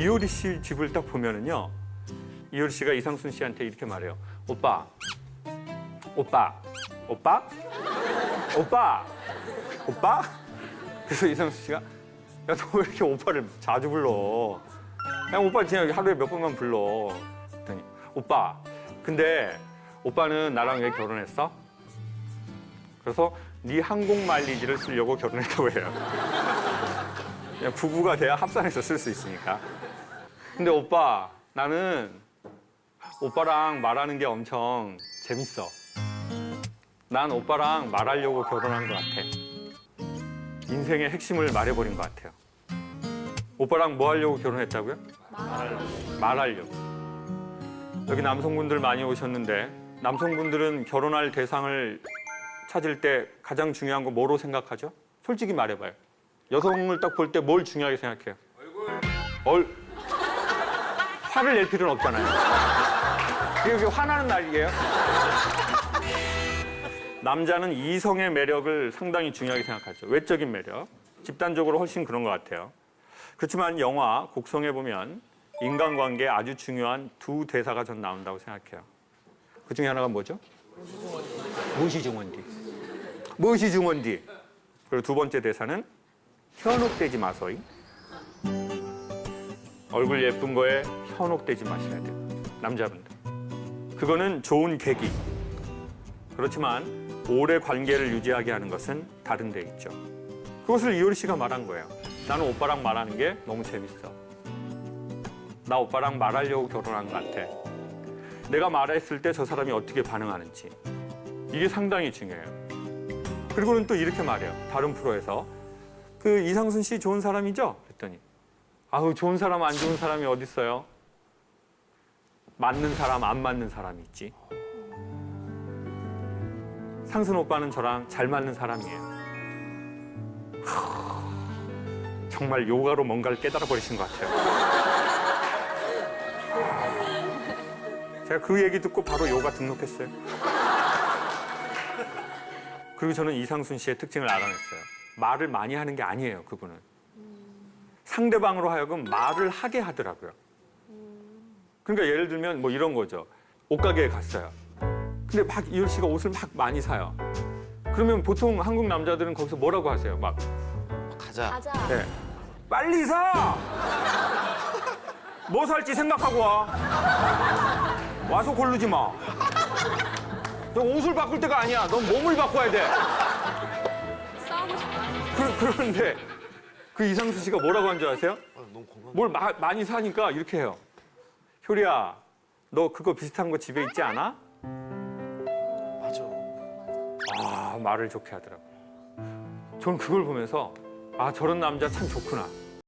이효리 씨 집을 딱 보면은요. 이효리 씨가 이상순 씨한테 이렇게 말해요. 오빠, 오빠, 오빠, 오빠, 오빠. 그래서 이상순 씨가 야 너 왜 이렇게 오빠를 자주 불러? 그냥 오빠 그냥 하루에 몇 번만 불러. 그랬더니 오빠, 근데 오빠는 나랑 왜 결혼했어? 그래서 네 항공 마일리지를 쓰려고 결혼했다고 해요. 그냥 부부가 돼야 합산해서 쓸 수 있으니까. 근데 오빠, 나는 오빠랑 말하는 게 엄청 재밌어. 난 오빠랑 말하려고 결혼한 것 같아. 인생의 핵심을 말해버린 것 같아요. 오빠랑 뭐 하려고 결혼했다고요? 말하려고. 여기 남성분들 많이 오셨는데 남성분들은 결혼할 대상을 찾을 때 가장 중요한 거 뭐로 생각하죠? 솔직히 말해봐요. 여성을 딱 볼 때 뭘 중요하게 생각해요? 얼굴. 얼. 화를 낼 필요는 없잖아요. 이게 왜 화나는 날이에요? 남자는 이성의 매력을 상당히 중요하게 생각하죠. 외적인 매력. 집단적으로 훨씬 그런 것 같아요. 그렇지만 영화 곡성에 보면 인간관계에 아주 중요한 두 대사가 전 나온다고 생각해요. 그 중에 하나가 뭐죠? 무엇이 중원디. 무엇이 중원디. 그리고 두 번째 대사는 현혹되지 마소이. 얼굴 예쁜 거에 현혹되지 마셔야 돼요. 남자분들. 그거는 좋은 계기. 그렇지만 오래 관계를 유지하게 하는 것은 다른 데 있죠. 그것을 이효리 씨가 말한 거예요. 나는 오빠랑 말하는 게 너무 재밌어. 나 오빠랑 말하려고 결혼한 것 같아. 내가 말했을 때 저 사람이 어떻게 반응하는지. 이게 상당히 중요해요. 그리고는 또 이렇게 말해요. 다른 프로에서. 그 이상순 씨 좋은 사람이죠? 그랬더니 아우 좋은 사람 안 좋은 사람이 어디 있어요? 맞는 사람 안 맞는 사람이 있지. 상순 오빠는 저랑 잘 맞는 사람이에요. 하, 정말 요가로 뭔가를 깨달아 버리신 것 같아요. 제가 그 얘기 듣고 바로 요가 등록했어요. 그리고 저는 이상순 씨의 특징을 알아냈어요. 말을 많이 하는 게 아니에요, 그분은. 상대방으로 하여금 말을 하게 하더라고요. 그러니까 예를 들면 뭐 이런 거죠. 옷가게에 갔어요. 근데 막 이효리 씨가 옷을 막 많이 사요. 그러면 보통 한국 남자들은 거기서 뭐라고 하세요? 막, 가자. 가자. 네. 빨리 사! 뭐 살지 생각하고 와. 와서 고르지 마. 너 옷을 바꿀 때가 아니야. 넌 몸을 바꿔야 돼. 그, 그런데 그 이상수 씨가 뭐라고 한 줄 아세요? 아. 뭘 마- 많이 사니까 이렇게 해요. 효리야, 너 그거 비슷한 거 집에 있지 않아? 맞아. 아, 말을 좋게 하더라고요. 저는 그걸 보면서 아, 저런 남자 참 좋구나.